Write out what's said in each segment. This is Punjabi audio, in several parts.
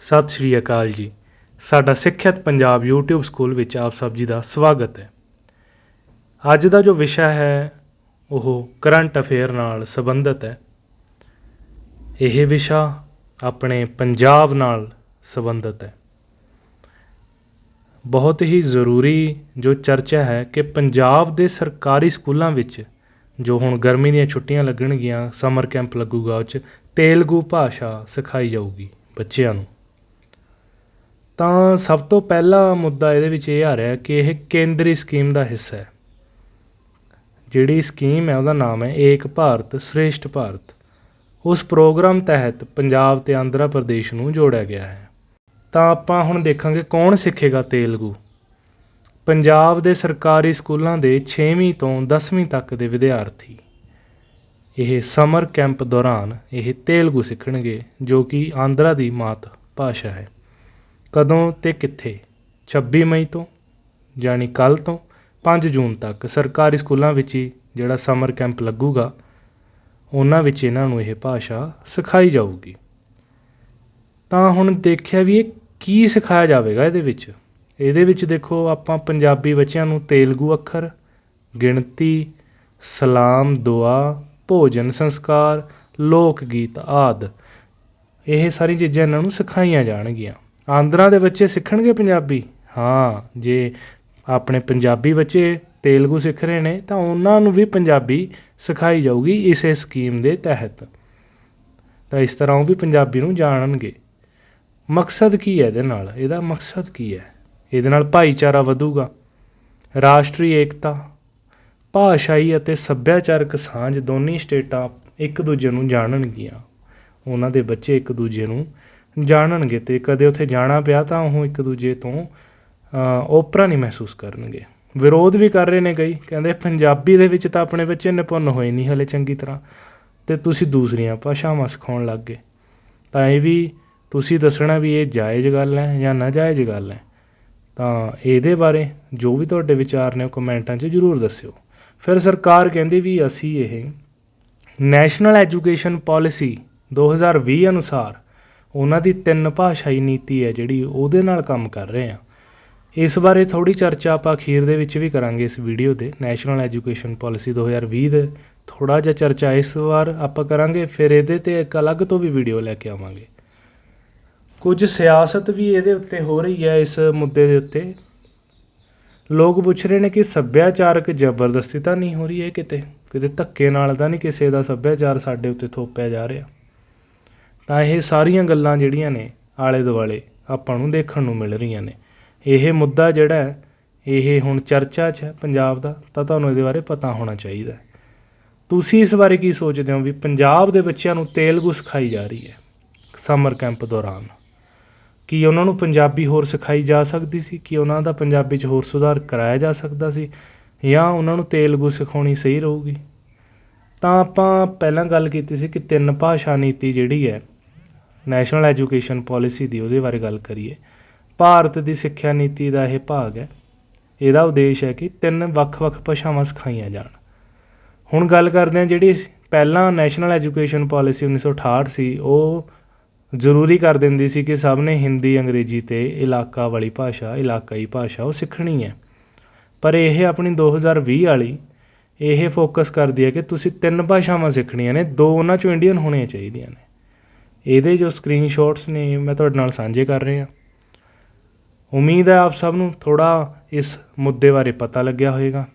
ਸਤਿ ਸ਼੍ਰੀ ਅਕਾਲ ਜੀ। ਸਾਡਾ ਸਿੱਖਿਅਤ ਪੰਜਾਬ YouTube ਸਕੂਲ ਵਿੱਚ ਆਪ ਸਭ ਜੀ ਦਾ ਸਵਾਗਤ ਹੈ। ਅੱਜ ਦਾ ਜੋ ਵਿਸ਼ਾ ਹੈ, ਉਹ ਕਰੰਟ ਅਫੇਅਰ ਨਾਲ ਸੰਬੰਧਿਤ ਹੈ। ਇਹ ਵਿਸ਼ਾ ਆਪਣੇ ਪੰਜਾਬ ਨਾਲ ਸੰਬੰਧਿਤ ਹੈ। ਬਹੁਤ ਹੀ ਜ਼ਰੂਰੀ ਜੋ ਚਰਚਾ ਹੈ ਕਿ ਪੰਜਾਬ ਦੇ ਸਰਕਾਰੀ ਸਕੂਲਾਂ ਵਿੱਚ ਜੋ ਹੁਣ ਗਰਮੀ ਦੀਆਂ ਛੁੱਟੀਆਂ ਲੱਗਣਗੀਆਂ, ਸਮਰ ਕੈਂਪ ਲੱਗੂਗਾ, ਉਹ 'ਚ ਤੇਲਗੂ ਭਾਸ਼ਾ ਸਿਖਾਈ ਜਾਊਗੀ ਬੱਚਿਆਂ ਨੂੰ। ਤਾਂ ਸਭ ਤੋਂ ਪਹਿਲਾ ਮੁੱਦਾ ਇਹਦੇ ਵਿੱਚ ਇਹ ਆ ਰਿਹਾ ਕਿ ਇਹ ਕੇਂਦਰੀ ਸਕੀਮ ਦਾ ਹਿੱਸਾ ਹੈ। ਜਿਹੜੀ ਸਕੀਮ ਹੈ, ਉਹਦਾ ਨਾਮ ਹੈ ਏਕ ਭਾਰਤ, ਸ੍ਰੇਸ਼ਟ ਭਾਰਤ। ਉਸ ਪ੍ਰੋਗਰਾਮ ਤਹਿਤ ਪੰਜਾਬ ਤੇ ਆਂਧਰਾ ਪ੍ਰਦੇਸ਼ ਨੂੰ ਜੋੜਿਆ ਗਿਆ ਹੈ। ਤਾਂ ਆਪਾਂ ਹੁਣ ਦੇਖਾਂਗੇ ਕੌਣ ਸਿੱਖੇਗਾ ਤੇਲਗੂ। ਪੰਜਾਬ ਦੇ ਸਰਕਾਰੀ ਸਕੂਲਾਂ ਦੇ 6ਵੀਂ ਤੋਂ 10ਵੀਂ ਤੱਕ ਦੇ ਵਿਦਿਆਰਥੀ। ਇਹ ਸਮਰ ਕੈਂਪ ਦੌਰਾਨ ਇਹ ਤੇਲਗੂ ਸਿੱਖਣਗੇ, ਜੋ ਕਿ ਆਂਧਰਾ ਦੀ ਮਾਤ ਭਾਸ਼ਾ ਹੈ। ਕਦੋਂ ਤੇ ਕਿੱਥੇ? 26 ਮਈ ਤੋਂ, ਯਾਨੀ ਕੱਲ ਤੋਂ 5 ਜੂਨ ਤੱਕ ਸਰਕਾਰੀ ਸਕੂਲਾਂ ਵਿੱਚ ਹੀ ਜਿਹੜਾ ਸਮਰ ਕੈਂਪ ਲੱਗੂਗਾ, ਉਹਨਾਂ ਵਿੱਚ ਇਹਨਾਂ ਨੂੰ ਇਹ ਭਾਸ਼ਾ ਸਿਖਾਈ ਜਾਊਗੀ। ਤਾਂ ਹੁਣ ਦੇਖਿਆ ਵੀ ਇਹ ਕੀ ਸਿਖਾਇਆ ਜਾਵੇਗਾ ਇਹਦੇ ਵਿੱਚ? ਇਹਦੇ ਵਿੱਚ ਦੇਖੋ ਆਪਾਂ ਪੰਜਾਬੀ ਬੱਚਿਆਂ ਨੂੰ ਤੇਲਗੂ ਅੱਖਰ, ਗਿਣਤੀ, ਸਲਾਮ, ਦੁਆ, ਭੋਜਨ ਸੰਸਕਾਰ, ਲੋਕ ਗੀਤ ਆਦਿ, ਇਹ ਸਾਰੀ ਚੀਜ਼ਾਂ ਇਹਨਾਂ ਨੂੰ ਸਿਖਾਈਆਂ ਜਾਣਗੀਆਂ। ਆਂਧਰਾ ਦੇ ਬੱਚੇ ਸਿੱਖਣਗੇ ਪੰਜਾਬੀ? ਹਾਂ, ਜੇ ਆਪਣੇ ਪੰਜਾਬੀ ਬੱਚੇ ਤੇਲਗੂ ਸਿੱਖ ਰਹੇ ਨੇ, ਤਾਂ ਉਹਨਾਂ ਨੂੰ ਵੀ ਪੰਜਾਬੀ ਸਿਖਾਈ ਜਾਊਗੀ ਇਸੇ ਸਕੀਮ ਦੇ ਤਹਿਤ। ਤਾਂ ਇਸ ਤਰ੍ਹਾਂ ਉਹ ਵੀ ਪੰਜਾਬੀ ਨੂੰ ਜਾਣਨਗੇ। ਮਕਸਦ ਕੀ ਹੈ ਇਹਦੇ ਨਾਲ? ਇਹਦਾ ਮਕਸਦ ਕੀ ਹੈ? ਇਹਦੇ ਨਾਲ ਭਾਈਚਾਰਾ ਵਧੂਗਾ। ਰਾਸ਼ਟਰੀ ਏਕਤਾ, ਭਾਸ਼ਾਈ ਅਤੇ ਸੱਭਿਆਚਾਰਕ ਸਾਂਝ ਦੋਨੇ ਸਟੇਟਾਂ ਇੱਕ ਦੂਜੇ ਨੂੰ ਜਾਣਨਗੀਆਂ। ਉਹਨਾਂ ਦੇ ਬੱਚੇ ਇੱਕ ਦੂਜੇ ਨੂੰ ਜਾਣਨਗੇ ਤੇ ਕਦੇ ਉੱਥੇ ਜਾਣਾ ਪਿਆ ਤਾਂ ਉਹ ਇੱਕ ਦੂਜੇ ਤੋਂ ਓਪਰਾ ਨਹੀਂ ਮਹਿਸੂਸ ਕਰਨਗੇ। ਵਿਰੋਧ ਵੀ ਕਰ ਰਹੇ ਨੇ ਕਈ, ਕਹਿੰਦੇ ਪੰਜਾਬੀ ਦੇ ਵਿੱਚ ਤਾਂ ਆਪਣੇ ਬੱਚੇ ਨਿਪੁੰਨ ਹੋਏ ਨਹੀਂ ਹਲੇ ਚੰਗੀ ਤਰ੍ਹਾਂ। ਤੇ ਤੁਸੀਂ ਦੂਸਰੀਆਂ ਭਾਸ਼ਾਵਾਂ ਸਿਖਾਉਣ ਲੱਗ ਗਏ। ਤਾਂ ਇਹ ਵੀ ਤੁਸੀਂ ਦੱਸਣਾ ਵੀ ਇਹ ਜਾਇਜ਼ ਗੱਲ ਹੈ ਜਾਂ ਨਾਜਾਇਜ਼ ਗੱਲ ਹੈ। ਤਾਂ ਇਹਦੇ ਬਾਰੇ ਜੋ ਵੀ ਤੁਹਾਡੇ ਵਿਚਾਰ ਨੇ ਉਹ ਕਮੈਂਟਾਂ 'ਚ ਜ਼ਰੂਰ ਦੱਸਿਓ। ਫਿਰ ਸਰਕਾਰ ਕਹਿੰਦੀ ਵੀ ਅਸੀਂ ਇਹ ਨੈਸ਼ਨਲ ਐਜੂਕੇਸ਼ਨ ਪਾਲਿਸੀ 2020 ਅਨੁਸਾਰ ਉਹਨਾਂ ਦੀ ਤਿੰਨ ਭਾਸ਼ਾਈ ਨੀਤੀ ਹੈ ਜਿਹੜੀ ਉਹਦੇ ਨਾਲ ਕੰਮ ਕਰ ਰਹੇ ਆ ਇਸ ਬਾਰੇ ਥੋੜੀ ਚਰਚਾ ਆਪਾਂ ਅਖੀਰ ਦੇ ਵਿੱਚ ਵੀ ਕਰਾਂਗੇ ਇਸ ਵੀਡੀਓ ਦੇ ਨੈਸ਼ਨਲ ਐਜੂਕੇਸ਼ਨ ਪਾਲਿਸੀ 2020 ਦੇ ਥੋੜਾ ਜਿਹਾ ਚਰਚਾ ਇਸ ਵਾਰ ਆਪਾਂ ਕਰਾਂਗੇ, ਫਿਰ ਇਹਦੇ ਤੇ ਇੱਕ ਅਲੱਗ ਤੋਂ ਵੀ ਵੀਡੀਓ ਲੈ ਕੇ ਆਵਾਂਗੇ। ਕੁਝ ਸਿਆਸਤ ਵੀ ਇਹਦੇ ਉੱਤੇ ਹੋ ਰਹੀ ਹੈ ਇਸ ਮੁੱਦੇ ਦੇ ਉੱਤੇ। ਲੋਕ ਪੁੱਛ ਰਹੇ ਨੇ ਕਿ ਸੱਭਿਆਚਾਰਕ ਜ਼ਬਰਦਸਤੀ ਤਾਂ ਨਹੀਂ ਹੋ ਰਹੀ ਹੈ ਕਿਤੇ? ਕਿਤੇ ਧੱਕੇ ਨਾਲ ਤਾਂ ਨਹੀਂ ਕਿਸੇ ਦਾ ਸੱਭਿਆਚਾਰ ਸਾਡੇ ਉੱਤੇ ਥੋਪਿਆ ਜਾ ਰਿਹਾ? ਤਾਂ ਇਹ ਸਾਰੀਆਂ ਗੱਲਾਂ ਜਿਹੜੀਆਂ ਨੇ ਆਲੇ ਦੁਆਲੇ ਆਪਾਂ ਨੂੰ ਦੇਖਣ ਨੂੰ ਮਿਲ ਰਹੀਆਂ ਨੇ। ਇਹ ਮੁੱਦਾ ਜਿਹੜਾ ਇਹ ਹੁਣ ਚਰਚਾ 'ਚ ਹੈ ਪੰਜਾਬ ਦਾ, ਤਾਂ ਤੁਹਾਨੂੰ ਇਹਦੇ ਬਾਰੇ ਪਤਾ ਹੋਣਾ ਚਾਹੀਦਾ ਤੁਸੀਂ ਇਸ ਬਾਰੇ ਕੀ ਸੋਚਦੇ ਹੋ ਵੀ ਪੰਜਾਬ ਦੇ ਬੱਚਿਆਂ ਨੂੰ ਤੇਲਗੂ ਸਿਖਾਈ ਜਾ ਰਹੀ ਹੈ ਸਮਰ ਕੈਂਪ ਦੌਰਾਨ? ਕੀ ਉਹਨਾਂ ਨੂੰ ਪੰਜਾਬੀ ਹੋਰ ਸਿਖਾਈ ਜਾ ਸਕਦੀ ਸੀ? ਕਿ ਉਹਨਾਂ ਦਾ ਪੰਜਾਬੀ 'ਚ ਹੋਰ ਸੁਧਾਰ ਕਰਾਇਆ ਜਾ ਸਕਦਾ ਸੀ? ਜਾਂ ਉਹਨਾਂ ਨੂੰ ਤੇਲਗੂ ਸਿਖਾਉਣੀ ਸਹੀ ਰਹੂਗੀ? ਤਾਂ ਆਪਾਂ ਪਹਿਲਾਂ ਗੱਲ ਕੀਤੀ ਸੀ ਕਿ ਤਿੰਨ ਭਾਸ਼ਾ ਨੀਤੀ ਜਿਹੜੀ ਹੈ ਨੈਸ਼ਨਲ ਐਜੂਕੇਸ਼ਨ ਪਾਲਿਸੀ ਦੀ ਉਹਦੇ ਬਾਰੇ ਗੱਲ ਕਰੀਏ, ਭਾਰਤ ਦੀ ਸਿੱਖਿਆ ਨੀਤੀ ਦਾ ਇਹ ਭਾਗ ਹੈ। ਇਹਦਾ ਉਦੇਸ਼ ਹੈ ਕਿ ਤਿੰਨ ਵੱਖ-ਵੱਖ ਭਾਸ਼ਾਵਾਂ ਸਿਖਾਈਆਂ ਜਾਣ। ਹੁਣ ਗੱਲ ਕਰਦੇ ਹਾਂ ਜਿਹੜੀ ਪਹਿਲਾਂ ਨੈਸ਼ਨਲ ਐਜੂਕੇਸ਼ਨ ਪਾਲਿਸੀ 1968 ਸੀ ਉਹ ਜ਼ਰੂਰੀ ਕਰ ਦਿੰਦੀ ਸੀ ਕਿ ਸਭ ਨੇ ਹਿੰਦੀ, ਅੰਗਰੇਜ਼ੀ ਤੇ ਇਲਾਕਾ ਵਾਲੀ ਭਾਸ਼ਾ, ਇਲਾਕਾਈ ਭਾਸ਼ਾ ਉਹ ਸਿੱਖਣੀ ਹੈ। ਪਰ ਇਹ ਆਪਣੀ 2020 ਵਾਲੀ ਇਹ ਫੋਕਸ ਕਰਦੀ ਹੈ ਕਿ ਤੁਸੀਂ ਤਿੰਨ ਭਾਸ਼ਾਵਾਂ ਸਿੱਖਣੀਆਂ ਨੇ, ਦੋ ਉਹਨਾਂ ਚੋਂ ਇੰਡੀਅਨ ਹੋਣੀਆਂ ਚਾਹੀਦੀਆਂ ਨੇ। ਇਹਦੇ ਜੋ ਸਕਰੀਨਸ਼ਾਟਸ ਨੇ ਮੈਂ ਤੁਹਾਡੇ ਨਾਲ ਸਾਂਝੇ ਕਰ ਰਿਹਾ ਉਮੀਦ ਹੈ ਆਪ ਸਭ ਨੂੰ ਥੋੜਾ ਇਸ ਮੁੱਦੇ ਬਾਰੇ ਪਤਾ ਲੱਗਿਆ ਹੋਵੇਗਾ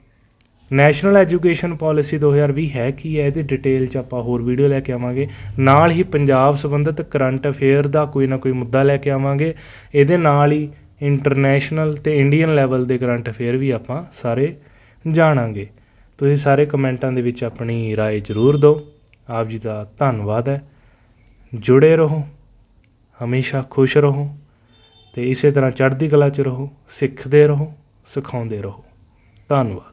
ਨੈਸ਼ਨਲ ਐਜੂਕੇਸ਼ਨ ਪਾਲਿਸੀ 2020 ਹੈ ਕੀ ਹੈ ਇਹਦੀ ਡਿਟੇਲ ਚ ਆਪਾਂ ਹੋਰ ਵੀਡੀਓ ਲੈ ਕੇ ਆਵਾਂਗੇ ਨਾਲ ਹੀ ਪੰਜਾਬ ਸੰਬੰਧਿਤ ਕਰੰਟ ਅਫੇਅਰ ਦਾ ਕੋਈ ਨਾ ਕੋਈ ਮੁੱਦਾ ਲੈ ਕੇ ਆਵਾਂਗੇ ਇਹਦੇ ਨਾਲ ਹੀ ਇੰਟਰਨੈਸ਼ਨਲ ਤੇ ਇੰਡੀਅਨ ਲੈਵਲ ਦੇ ਕਰੰਟ ਅਫੇਅਰ ਵੀ ਆਪਾਂ ਸਾਰੇ ਜਾਣਾਂਗੇ ਤੁਸੀਂ ਸਾਰੇ ਕਮੈਂਟਾਂ ਦੇ ਵਿੱਚ ਆਪਣੀ رائے ਜ਼ਰੂਰ ਦਿਓ ਆਪ ਜੀ ਦਾ ਧੰਨਵਾਦ ਹੈ ਜੁੜੇ ਰਹੋ, ਹਮੇਸ਼ਾ ਖੁਸ਼ ਰਹੋ ਅਤੇ ਇਸੇ ਤਰ੍ਹਾਂ ਚੜ੍ਹਦੀ ਕਲਾ 'ਚ ਰਹੋ, ਸਿੱਖਦੇ ਰਹੋ, ਸਿਖਾਉਂਦੇ ਰਹੋ। ਧੰਨਵਾਦ।